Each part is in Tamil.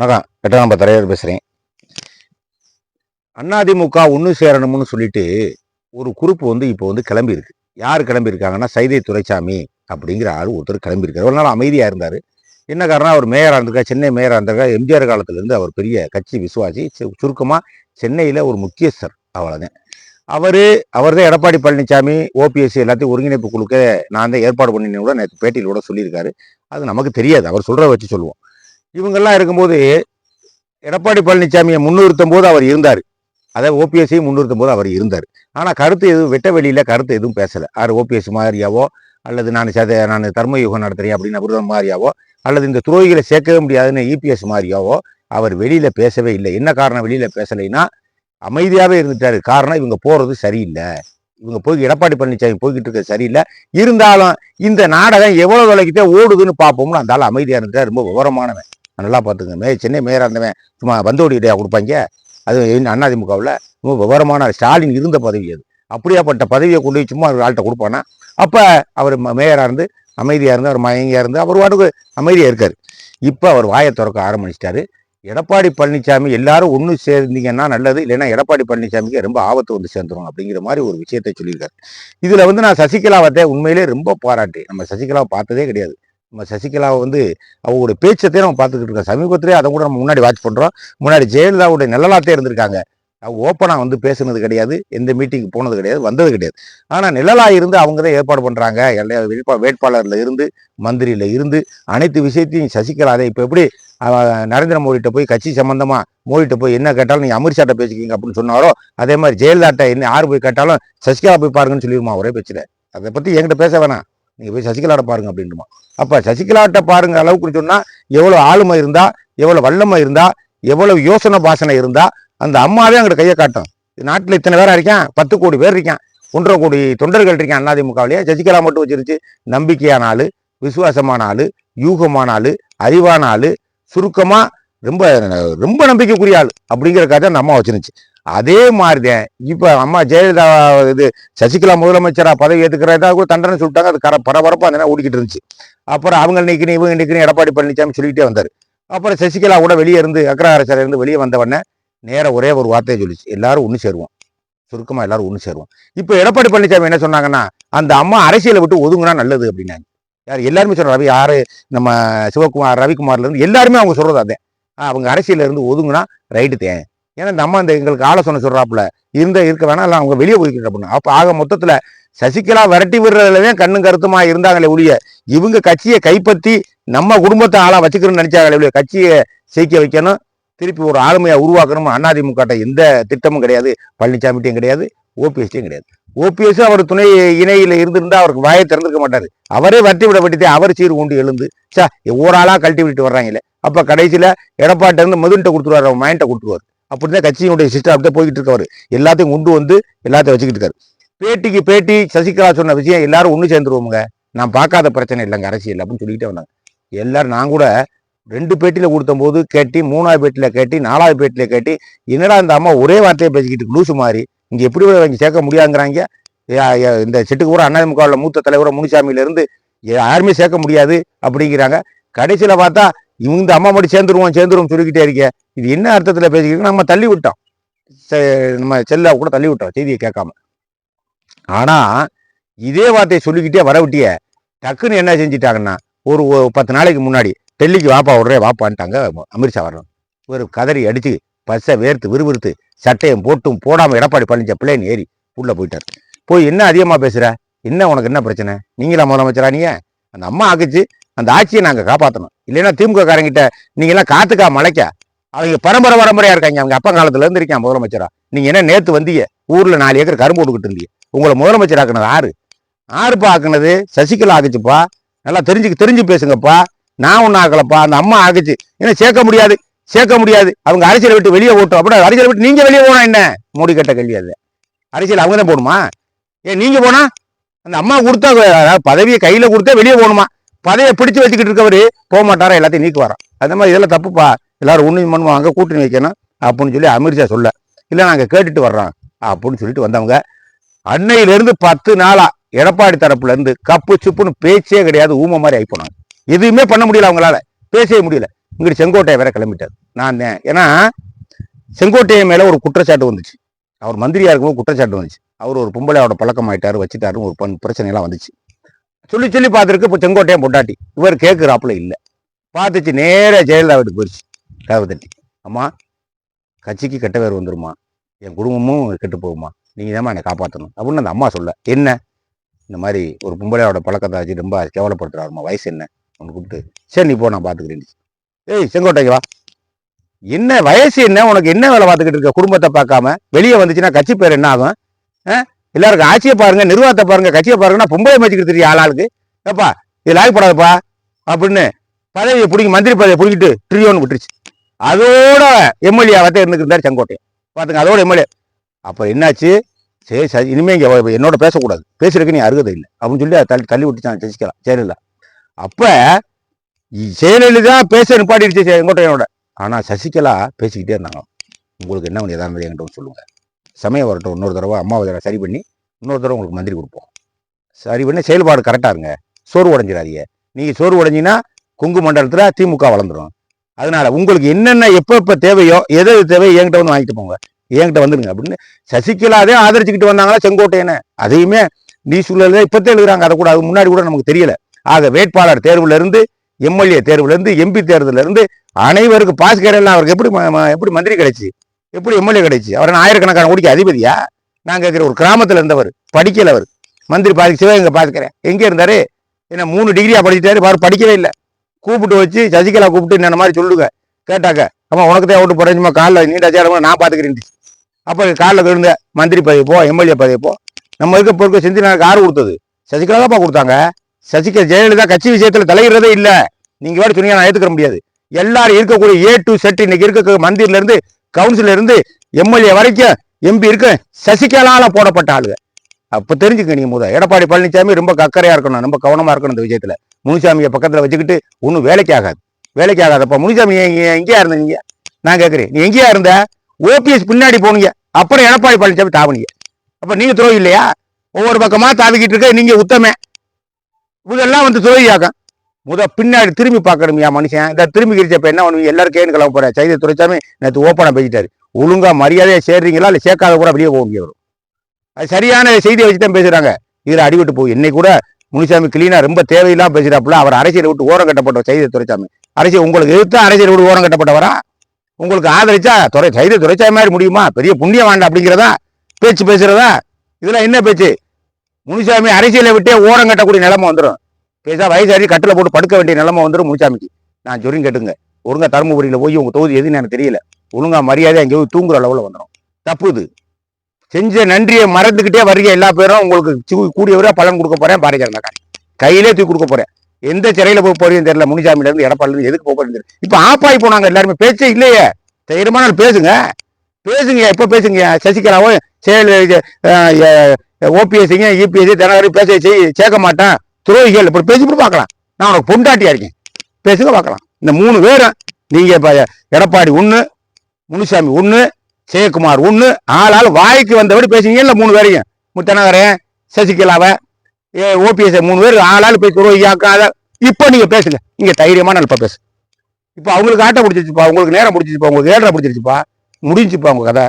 வணக்கம் எட்டாம் நம்ம தலைவர் பேசுகிறேன் அதிமுக ஒன்று சேரணும்னு சொல்லிட்டு ஒரு குறிப்பு வந்து இப்போ வந்து கிளம்பியிருக்கு. யார் கிளம்பியிருக்காங்கன்னா சைதை துரைசாமி அப்படிங்கிற ஆள் ஒருத்தர் கிளம்பியிருக்காரு. ஒரு நாள் அமைதியாக இருந்தார். என்ன காரணம் அவர் மேயராக இருந்திருக்கா சென்னை மேயராக இருந்திருக்கா எம்ஜிஆர் காலத்துலேருந்து அவர் பெரிய கட்சி விசுவாசி சுருக்கமாக சென்னையில் ஒரு முக்கியஸ்தர் அவ்வளோதான் அவர் அவர் தான் எடப்பாடி பழனிசாமி ஓபிஎஸ்சி எல்லாத்தையும் ஒருங்கிணைப்பு குழுக்க நான் தான் ஏற்பாடு பண்ணினேன் கூட நேற்று பேட்டியில் கூட சொல்லியிருக்காரு. அது நமக்கு தெரியாது. அவர் சொல்கிறத வச்சு சொல்லுவோம். இவங்கெல்லாம் இருக்கும்போது எடப்பாடி பழனிசாமியை முன்னிறுத்தும் போது அவர் இருந்தார். அதை ஓபிஎஸ்சியும் முன்னிறுத்தும் போது அவர் இருந்தார். ஆனால் கருத்து எதுவும் வெட்ட வெளியில் கருத்து எதுவும் பேசலை. யார் ஓபிஎஸ் மாதிரியாவோ அல்லது நான் சத நான் தர்ம யுகம் அப்படின்னு அபிரதம் மாதிரியாவோ அல்லது இந்த துரோகிகளை சேர்க்கவே முடியாதுன்னு இபிஎஸ் மாதிரியாவோ அவர் வெளியில் பேசவே இல்லை. என்ன காரணம் வெளியில் பேசலைன்னா அமைதியாகவே இருந்துட்டாரு. காரணம் இவங்க போகிறது சரியில்லை. இவங்க போய் எடப்பாடி பழனிசாமி போய்கிட்டு இருக்க சரியில்லை. இருந்தாலும் இந்த நாடகம் எவ்வளோ விலைக்கிட்டே ஓடுதுன்னு பார்ப்போம்னு அந்த ஆள் அமைதியாக இருந்துட்டா ரொம்ப விவரமானவன். நல்லா பார்த்துங்க மே சென்னை மேயராக இருந்தவன் சும்மா பந்தோடி இடையா கொடுப்பாங்க? அது அதிமுகவில் ரொம்ப விவரமான ஸ்டாலின் இருந்த பதவி அது. அப்படியாப்பட்ட பதவியை கொண்டு போய் சும்மா ஒரு ஆள்கிட்ட கொடுப்பானா? அப்போ அவர் மேயராக இருந்து அமைதியாக இருந்து அவர் மயங்கியாக இருந்து அவர் வாட்டுக்கு அமைதியாக இருக்கார். இப்போ அவர் வாயை திறக்க ஆரம்பிச்சிட்டாரு. எடப்பாடி பழனிசாமி எல்லாரும் ஒன்று சேர்ந்தீங்கன்னா நல்லது இல்லைன்னா எடப்பாடி பழனிசாமிக்கு ரொம்ப ஆபத்து வந்து சேர்ந்துரும் அப்படிங்கிற மாதிரி ஒரு விஷயத்தை சொல்லியிருக்காரு. இதில் வந்து நான் சசிகலாவத்தை உண்மையிலே ரொம்ப பாராட்டு. நம்ம சசிகலாவை பார்த்ததே கிடையாது. நம்ம சசிகலாவை வந்து அவங்களுடைய பேச்சத்தையும் நம்ம பார்த்துக்கிட்டு இருக்கோம். சமீபத்திலே அதை கூட நம்ம முன்னாடி வாட்ச் பண்ணுறோம் முன்னாடி ஜெயலலிதாவுடைய நிழலாத்தே இருந்திருக்காங்க. அவங்க ஓப்பனாக வந்து பேசுனது கிடையாது. எந்த மீட்டிங்க்கு போனது கிடையாது. வந்தது கிடையாது. ஆனால் நிழலாக இருந்து அவங்க தான் ஏற்பாடு பண்ணுறாங்க எல்லா வேட்பா வேட்பாளரில் இருந்து மந்திரியில் இருந்து அனைத்து விஷயத்தையும் சசிகலா அதை இப்போ எப்படி நரேந்திர மோடிட்ட போய் கட்சி சம்மந்தமாக மோடிட்ட போய் என்ன கேட்டாலும் நீங்கள் அமித்ஷாட்ட பேசிக்கிங்க அப்படின்னு சொன்னாரோ அதே மாதிரி ஜெயலலிதாட்ட என்ன யார் போய் கேட்டாலும் சசிகலா போய் பாருங்கன்னு சொல்லிடுமா ஒரே பேச்சில். அதை பற்றி என்கிட்ட பேச வேணாம். நீங்கள் போய் சசிகலாட்ட பாருங்கள் அப்படின்ட்டுமா அப்போ சசிகலாட்ட பாருங்க அளவுக்கு சொன்னால் எவ்வளோ ஆளுமை இருந்தால் எவ்வளோ வல்லமை இருந்தால் எவ்வளோ யோசனை பாசனை இருந்தால் அந்த அம்மாவே அங்கிட்ட கையை காட்டும். நாட்டில் இத்தனை பேராக இருக்கான் பத்து கோடி பேர் இருக்கான் ஒன்றரை கோடி தொண்டர்கள் இருக்கான் அதிமுகவிலேயே சசிகலா மட்டும் வச்சிருச்சு நம்பிக்கையான ஆள் விசுவாசமான ஆள் யூகமான ஆள் அறிவான ஆள் சுருக்கமாக ரொம்ப ரொம்ப நம்பிக்கைக்குரிய ஆள் அப்படிங்கிற கதை அந்த அம்மா வச்சிருந்துச்சு. அதே மாதிரிதான் இப்போ அம்மா ஜெயலலிதா இது சசிகலா முதலமைச்சராக பதவி ஏற்றுக்கிறதா கூட தண்டனை சொல்லிட்டாங்க. அது கர பரபரப்பாக அந்த ஓடிக்கிட்டு இருந்துச்சு. அப்புறம் அவங்க நிற்கணும் இவங்க நிற்கணும் எடப்பாடி பழனிசாமி சொல்லிக்கிட்டே வந்தார். அப்புறம் சசிகலா கூட வெளியே இருந்து அக்ரஹார இருந்து வெளியே வந்தவொடனே நேராக ஒரே ஒரு வார்த்தையை சொல்லிச்சு. எல்லாரும் ஒன்று சேருவோம். சுருக்கமாக எல்லாரும் ஒன்று சேருவோம். இப்போ எடப்பாடி பழனிசாமி என்ன சொன்னாங்கன்னா அந்த அம்மா அரசியலை விட்டு ஒதுங்கினா நல்லது அப்படின்னாங்க. யார் எல்லாருமே சொல்ற ரவி யார்? நம்ம சிவகுமார் ரவிக்குமார்லேருந்து எல்லாருமே அவங்க சொல்கிறது அதே. அவங்க அரசியலேருந்து இருந்து ரைட்டு தேன் ஏன்னா இந்த அம்மா இந்த எங்களுக்கு ஆலோசனை சொல்றாப்புல இருந்த இருக்க வேணாம் இல்லை அவங்க வெளியே போய்க்கிட்ட அப்படின்னு. அப்போ ஆக மொத்தத்தில் சசிகலா விரட்டி விடுறதுலதான் கண்ணும் கருத்துமா இருந்தாங்களே ஒழிய இவங்க கட்சியை கைப்பற்றி நம்ம குடும்பத்தை ஆளாக வச்சுக்கணும்னு நினைச்சாங்களே ஒழிய கட்சியை சேர்க்க வைக்கணும் திருப்பி ஒரு ஆளுமையை உருவாக்கணும் அதிமுக எந்த திட்டமும் கிடையாது பழனிசாமிட்டையும் கிடையாது ஓபிஎஸ்டையும் கிடையாது. ஓபிஎஸ் அவர் துணை இணையில் இருந்திருந்தா அவருக்கு வாயை திறந்துக்க மாட்டார். அவரே வட்டி விட வட்டித்தே அவர் சீர் கொண்டு எழுந்து சா ஓராளாக கழட்டி விட்டு வர்றாங்களே அப்போ கடைசியில் எடப்பாட்ட இருந்து மதுன்ட்ட கொடுத்துருவாரு அவன் மைண்ட கொடுத்துருவார். அப்படிதான் கட்சியினுடைய சிஸ்டம் அப்படியே போய்கிட்டு இருக்கவர் எல்லாத்தையும் கொண்டு வந்து எல்லாத்தையும் வச்சுக்கிட்டு இருக்காரு பேட்டிக்கு பேட்டி சசிகலா சொன்ன விஷயம் எல்லாரும் ஒன்று சேர்ந்துருவோமுங்க. நான் பார்க்காத பிரச்சனை இல்லைங்க அரசியல் அப்படின்னு சொல்லிக்கிட்டே வந்தாங்க. எல்லாரும் நான் கூட ரெண்டு பேட்டியில் கொடுத்தம்போது கேட்டி மூணாவது பேட்டியில் கேட்டி நாலாவது பேட்டியில் கேட்டி என்னடா இந்த அம்மா ஒரே வார்த்தையை பேசிக்கிட்டு லூசு மாதிரி. இங்கே எப்படி இங்கே சேர்க்க முடியாங்கிறாங்க இந்த செட்டுக்கு பூரா அண்ணாதிமுகவில் மூத்த தலைவரை முனிசாமியிலேருந்து யாருமே சேர்க்க முடியாது அப்படிங்கிறாங்க. கடைசியில் பார்த்தா இந்த அம்மா மட்டும் சேர்ந்துருவோம் சேர்ந்துருவோம் சொல்லிக்கிட்டே இருக்கேன் இது என்ன அர்த்தத்தில் பேசிக்கிறோம் நம்ம தள்ளி விட்டோம். செ- நம்ம செல்லா கூட தள்ளி விட்டோம் செய்தியை கேட்காம. ஆனால் இதே வார்த்தையை சொல்லிக்கிட்டே வரவிட்டிய டக்குன்னு என்ன செஞ்சிட்டாங்கன்னா ஒரு பத்து நாளைக்கு முன்னாடி டெல்லிக்கு வாப்பா விட்றே வாப்பான்ட்டாங்க அமித்ஷா வரணும் ஒரு கதறி அடித்து பஸ்ஸை வேர்த்து விறுவிறுத்து சட்டையும் போட்டும் போடாமல் எடப்பாடி பழனிச்ச பிள்ளைன்னு ஏறி உள்ளே போயிட்டார். போய் என்ன அதிகமாக பேசுகிற என்ன உனக்கு என்ன பிரச்சனை? நீங்களா முதலமைச்சரா நீங்க அந்த அம்மா ஆக்குச்சு அந்த ஆட்சியை நாங்கள் காப்பாற்றணும் இல்லைன்னா திமுக காரங்கிட்ட நீங்களாம் காத்துக்கா மலைக்க? அவங்க பரம்பரை பரம்பரையா இருக்காங்க. அவங்க அப்பா காலத்துல இருந்து இருக்கான் முதலமைச்சரா. நீங்க என்ன நேத்து வந்தீங்க? ஊர்ல நாலு ஏக்கர் கரும்பு போட்டுக்கிட்டு இருந்தீங்க. உங்களை முதலமைச்சர் ஆக்குனது ஆறு ஆறுப்பா ஆக்குனது? சசிகலா ஆக்குச்சுப்பா. நல்லா தெரிஞ்சு தெரிஞ்சு பேசுங்கப்பா. நான் ஒன்னும் ஆக்கலப்பா. அந்த அம்மா ஆக்குச்சு. ஏன்னா சேர்க்க முடியாது. சேர்க்க முடியாது. அவங்க அரசியலை விட்டு வெளியே ஓட்டும் அப்படி அரசியலை விட்டு நீங்க வெளியே போனா என்ன? மோடி கட்ட கேள்வி அது. அரசியல் அவங்க தான் போகணுமா? ஏன் நீங்க போனா? அந்த அம்மா கொடுத்தா பதவியை கையில கொடுத்தா வெளியே போகணுமா? பதவியை பிடிச்சு வச்சுக்கிட்டு இருக்கவரு போக மாட்டாரா? எல்லாத்தையும் நீக்கு அதே அந்த மாதிரி இதெல்லாம் தப்புப்பா. எல்லாரும் ஒண்ணு பண்ணுவாங்க கூட்டணி வைக்கணும் அப்படின்னு சொல்லி அமித்ஷா சொல்ல. இல்லை நாங்கள் கேட்டுட்டு வர்றோம் அப்படின்னு சொல்லிட்டு வந்தவங்க அன்னையிலேருந்து பத்து நாளாக எடப்பாடி தரப்புலேருந்து கப்பு சுப்புன்னு பேச்சே கிடையாது ஊமை மாதிரி ஆகிப்போனாங்க எதுவுமே பண்ண முடியல அவங்களால. பேசவே முடியல. இங்கிட்டு செங்கோட்டையை வேற கிளம்பிட்டாரு. நான் தான் ஏன்னா செங்கோட்டையை மேலே ஒரு குற்றச்சாட்டு வந்துச்சு. அவர் மந்திரியாக இருக்கும்போது குற்றச்சாட்டு வந்துச்சு. அவர் ஒரு பொம்பளையோட பழக்கம் ஆயிட்டாரு வச்சுட்டாருன்னு ஒரு பண் வந்துச்சு. சொல்லி சொல்லி பார்த்துருக்கு. இப்போ செங்கோட்டையன் பொண்டாட்டி. இவர் கேட்குறாப்புல இல்லை. பார்த்துச்சு நேராக ஜெயலலிதா வீட்டுக்கு போயிடுச்சு கதவு தட்டி. அம்மா கட்சிக்கு கெட்ட பேர் வந்துருமா? என் குடும்பமும் கெட்டு போகுமா? நீங்கள் தான் என்னை காப்பாற்றணும் அப்படின்னு அந்த அம்மா சொல்ல. என்ன? இந்த மாதிரி ஒரு பொம்பளையோட பழக்கத்தை வச்சு ரொம்ப கேவலப்படுத்துறாருமா வயசு என்ன? அவனு கூப்பிட்டு சரி நீ போ நான் பார்த்துக்கிறேன். ஏய் செங்கோட்டைக்கு வா. என்ன வயசு என்ன? உனக்கு என்ன வேலை பார்த்துக்கிட்டு இருக்க? குடும்பத்தை பார்க்காம வெளியே வந்துச்சுன்னா கட்சி பேர் என்ன ஆகும்? ஆ? எல்லாருக்கும் ஆட்சியை பாருங்க நிர்வாகத்தை பாருங்க கட்சியை பாருங்கன்னா பொம்பளை மச்சிக்கிட்டு தெரியும் ஆளாளுக்கு ஏப்பா இது லாய்ப்படாதப்பா அப்படின்னு பதவியை பிடிங்க மந்திரி பதவியை பிடிக்கிட்டு ட்ரியோன்னு விட்டுருச்சு. அதோட எம்எல்ஏ வத்த இருந்துட்டு செங்கோட்டையன் பார்த்துங்க அதோட எம்எல்ஏ. அப்போ என்னாச்சு? சரி சரி இனிமேல் இங்கே என்னோட பேசக்கூடாது. பேசுறதுக்கு நீ அருகதை இல்லை அப்படின்னு சொல்லி தள்ளி தள்ளி விட்டுச்சான் சசிகலா ஜெயலலிதா. அப்போ இ- ஜெயலலிதா பேச நிப்பாட்டிடுச்சு செங்கோட்டையனோட. ஆனால் சசிகலா பேசிக்கிட்டே இருந்தாங்க உங்களுக்கு என்ன எதாவது இருந்தாலும் என்கிட்ட சொல்லுங்கள் சமயம் வரட்டும் இன்னொரு தடவை அம்மாவை தடவை சரி பண்ணி இன்னொரு தடவை உங்களுக்கு மந்திரி கொடுப்போம். சரி பண்ணி செயல்பாடு கரெக்டாக இருங்க. சோறு உடஞ்சிடாதீங்க நீங்கள் சோறு உடஞ்சின்னா கொங்கு மண்டலத்தில் திமுக வளர்ந்துரும். அதனால் உங்களுக்கு என்னென்ன எப்போ எப்போ தேவையோ எது எது தேவையோ என்கிட்ட வந்து வாங்கிட்டு போங்க. என்கிட்ட வந்துருங்க அப்படின்னு சசிகலாவே ஆதரிச்சுக்கிட்டு வந்தாங்களா செங்கோட்டையனை? அதையுமே நீ சூழலில் இப்போத்தே எழுதுறாங்க. அதை கூட அது முன்னாடி கூட நமக்கு தெரியல. ஆக வேட்பாளர் தேர்வுலேருந்து எம்எல்ஏ தேர்வுலேருந்து எம்பி தேர்தலேருந்து அனைவருக்கு பாஸ் கேடலாம் அவருக்கு எப்படி எப்படி மந்திரி கிடைச்சி? எப்படி எம்எல்ஏ கிடைச்சி? அவர் என்ன ஆயிரக்கணக்கான கோடிக்கு அதிபதியா? நான் கேட்கிற ஒரு கிராமத்தில் இருந்தவர் படிக்கல அவர். மந்திரி பாதி சிவகங்கை பார்த்துக்கிறேன் எங்கே இருந்தார்? என்ன மூணு டிகிரியாக படிச்சிட்டார் அவர் படிக்கவே இல்லை. கூப்பிட்டு வச்சு சசிகலா கூப்பிட்டு இந்த மாதிரி சொல்லுங்க. கேட்டாக்க அம்மா உனக்கு தான் ஓட்டு போறேன் காலில் நீண்ட சேரம் நான் பார்த்துக்கிறேன் அப்போ காலில் விழுந்த மந்திரி பதவி போ எம்எல்ஏ பதவி போ. நம்ம இருக்க பொறுக்க செஞ்சு எனக்கு யாரு கொடுத்தது? சசிகலா தான்ப்பா கொடுத்தாங்க. சசிகலா ஜெயலலிதா கட்சி விஷயத்தில் தலையிடுறதே இல்லை. நீங்கள் வேறு சொன்னீங்க நான் ஏத்துக்க முடியாது. எல்லாரும் இருக்கக்கூடிய ஏ டு செட் இன்னைக்கு இருக்க மந்திரிலேருந்து கவுன்சில் இருந்து எம்எல்ஏ வரைக்கும் எம்பி இருக்க சசிகலால போடப்பட்ட ஆளுங்க. அப்ப தெரிஞ்சுக்க நீங்கள் முத எடப்பாடி பழனிசாமி ரொம்ப அக்கறையா இருக்கணும். ரொம்ப கவனமா இருக்கணும் இந்த விஷயத்துல. முனுசாமியை பக்கத்துல வச்சுக்கிட்டு ஒன்றும் வேலைக்கு ஆகாது. வேலைக்கு ஆகாதப்ப முனுசாமி எங்கேயா எங்கேயா இருந்தீங்க நான் கேட்கறேன் நீ எங்கேயா இருந்த? ஓபிஎஸ் பின்னாடி போனீங்க. அப்புறம் எடப்பாடி பழனிசாமி தாவுனீங்க. அப்ப நீங்க துரோகி இல்லையா? ஒவ்வொரு பக்கமா தாவிக்கிட்டு இருக்க நீங்க உத்தமே. இதெல்லாம் வந்து துரோகியாக்கம். முத பின்னாடி திரும்பி பார்க்கணுமியா மனுஷன். இந்த திரும்பி கிரிச்சப்ப என்ன பண்ணுவீங்க? எல்லாரும் கேன்னு கிளம்ப போற சைதை துரைச்சாமி நேற்று ஓப்பனாக பேசிட்டாரு. ஒழுங்கா மரியாதையாக சேர்றீங்களா? இல்லை சேர்க்காத கூட அப்படியே போக முடியும் அது சரியான செய்தியை வச்சு தான் பேசுகிறாங்க இதில் அடிவிட்டு போய். இன்னைக்கு கூட முனிசாமி கிளீனாக ரொம்ப தேவையில்லாம பேசுகிறாப்புல அவர் அரசியலை விட்டு ஓரம் கட்டப்பட்ட சைதை துரைச்சாமி. அரசியல் உங்களுக்கு எதிர்த்தா அரசியல் விட்டு ஓரம் கட்டப்பட்டவரா? உங்களுக்கு ஆதரிச்சா துறை சைதை துரைச்சாமி மாதிரி முடியுமா? பெரிய புண்ணியம் வேண்டாம் அப்படிங்கிறதா? பேச்சு பேசுகிறதா இதெல்லாம் என்ன பேச்சு? முனிசாமி அரசியலை விட்டே ஓரம் கட்டக்கூடிய நிலைமை வந்துடும் பேசா வயசாரி கட்டில் போட்டு படுக்க வேண்டிய நிலைமை வந்துடும் முனிசாமிக்கு. நான் சொல்லி கேட்டுங்க. ஒழுங்கா தருமபுரியில் போய் உங்கள் தொகுதி எதுன்னு எனக்கு தெரியல. ஒழுங்கா மரியாதை அங்கே போய் தூங்குற அளவில் வந்துடும் தப்பு இது செஞ்ச நன்றியை மறந்துக்கிட்டே வர்றீங்க எல்லா பேரும் உங்களுக்கு சி- கூடியவரா பலன் கொடுக்க போகிறேன் பாரதிய ஜனதா கையிலே தூக்கி கொடுக்க போகிறேன் எந்த சிறையில் போக போறீங்கன்னு தெரியல முனிசாமில இருந்து எதுக்கு போக போறீங்க தெரியல. இப்போ ஆப்பாய் போனாங்க எல்லாருமே பேச்சே இல்லையே. தைரியமா பேசுங்க. பேசுங்க எப்போ பேசுங்க? சசிகலாவும் செயல் ஓபிஎஸ்சிங்க இபிஎஸ் தினகரி பேச செய்- சேர்க்க மாட்டேன். துரோகிகள் இப்படி பேசி பார்க்கலாம். நான் உனக்கு பொண்டாட்டியா இருக்கேன். பேசுங்க பார்க்கலாம். இந்த மூணு பேரும் நீங்க இப்போ எடப்பாடி ஒன்று முனுசாமி ஒன்று ஜெயக்குமார் ஒன்று ஆளால் வாய்க்கு வந்தபடி பேசுவீங்க இல்லை மூணு பேரையும்? முத்தனகரன் சசிகலாவை ஓபிஎஸ் மூணு பேர் ஆளால் போய் துரோகியாக்காத. இப்போ நீங்கள் பேசுங்க. இங்கே தைரியமான நல்ல பேசு. இப்போ அவங்களுக்கு ஆட்டம் பிடிச்சிருச்சுப்பா உங்களுக்கு நேரம் பிடிச்சிருச்சுப்பா உங்களுக்கு ஏழரை பிடிச்சிருச்சுப்பா முடிஞ்சுப்பா உங்கள் கதை.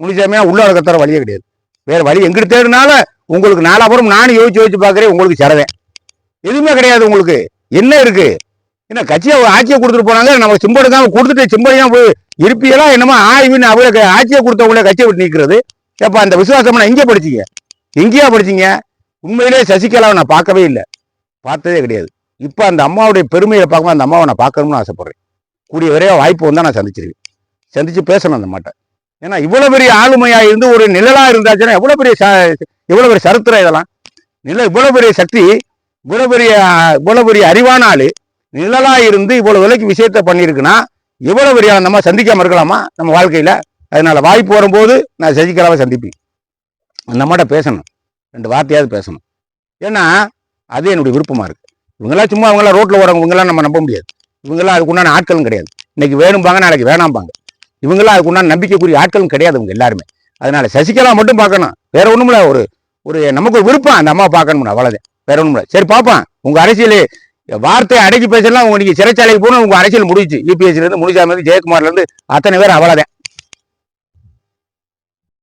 முடிஞ்சாமையா உள்ள கத்துற வழியே கிடையாது. வேறு வழி எங்கிட்ட தேடினால உங்களுக்கு நாலாபுரம் நானும் யோசிச்சு யோசிச்சு பார்க்குறேன் உங்களுக்கு சிறவேன் எதுவுமே கிடையாது உங்களுக்கு. என்ன இருக்கு? என்ன கட்சியை ஆட்சியை கொடுத்துட்டு போனாங்க? நம்ம சிம்படுக்காம கொடுத்துட்டு சிம்படியா போய் இருப்பியெல்லாம் என்னமோ ஆய்வுன்னு அவளுக்கு ஆட்சியை கொடுத்தவங்களே கட்சியை விட்டு நிற்கிறது ஏப்பா அந்த விசுவாசம் எங்கே படிச்சிங்க. எங்கேயா படிச்சீங்க? உண்மையிலே சசிகலாவை நான் பார்க்கவே இல்லை. பார்த்ததே கிடையாது. இப்போ அந்த அம்மாவுடைய பெருமையை பார்க்கும்போது அந்த அம்மாவை நான் பார்க்கணும்னு ஆசைப்படுறேன். கூடிய வரைய வாய்ப்பு வந்தால் நான் சந்திச்சிருவேன். சந்திச்சு பேசணும் அந்த மாட்டை ஏன்னா இவ்வளோ பெரிய ஆளுமையாக இருந்து ஒரு நிழலாக இருந்தாச்சுன்னா எவ்வளோ பெரிய ச- இவ்வளோ பெரிய சரித்திரம் இதெல்லாம். நில இவ்வளோ பெரிய சக்தி இவ்வளோ பெரிய இவ்வளோ பெரிய அறிவான ஆள் நிழலாக இருந்து இவ்வளோ விலைக்கு விஷயத்த பண்ணியிருக்குன்னா எவ்வளோ பெரிய நம்ம சந்திக்காமல் இருக்கலாமா? நம்ம வாழ்க்கையில். அதனால் வாய்ப்பு வரும்போது நான் சசிகலாவை சந்திப்பேன். அந்த மாட்ட பேசணும். ரெண்டு வார்த்தையாவது பேசணும். ஏன்னா அது என்னுடைய விருப்பமாக இருக்குது இவங்கெல்லாம் சும்மா அவங்களாம் ரோட்டில் ஓரவங்க இவங்கெல்லாம் நம்ம நம்ப முடியாது. இவங்கெல்லாம் அதுக்குண்டான ஆட்களும் கிடையாது. இன்னைக்கு வேணும்பாங்க நாளைக்கு வேணாம்பாங்க. இவங்கெல்லாம் அதுக்குண்டான நம்பிக்கைக்குரிய ஆட்களும் கிடையாது இவங்க எல்லாருமே. அதனால சசிகலா மட்டும் பார்க்கணும். வேற இல்லை ஒரு ஒரு நமக்கு ஒரு விருப்பம் அந்த அம்மா பார்க்கணும் அவ்வளோதான் வேற ஒண்ணுமில்ல சரி பாப்பான் உங்க அரசியல் வார்த்தையை அடக்கி பேசலாம் உங்க நீங்க சிறைச்சாலைக்கு போகணும். உங்க அரசியல் முடிச்சு யூபிஎஸ்ல இருந்து முனிசாமி இருந்து ஜெயக்குமார்ல இருந்து அத்தனை பேர் அவ்வளவுதான்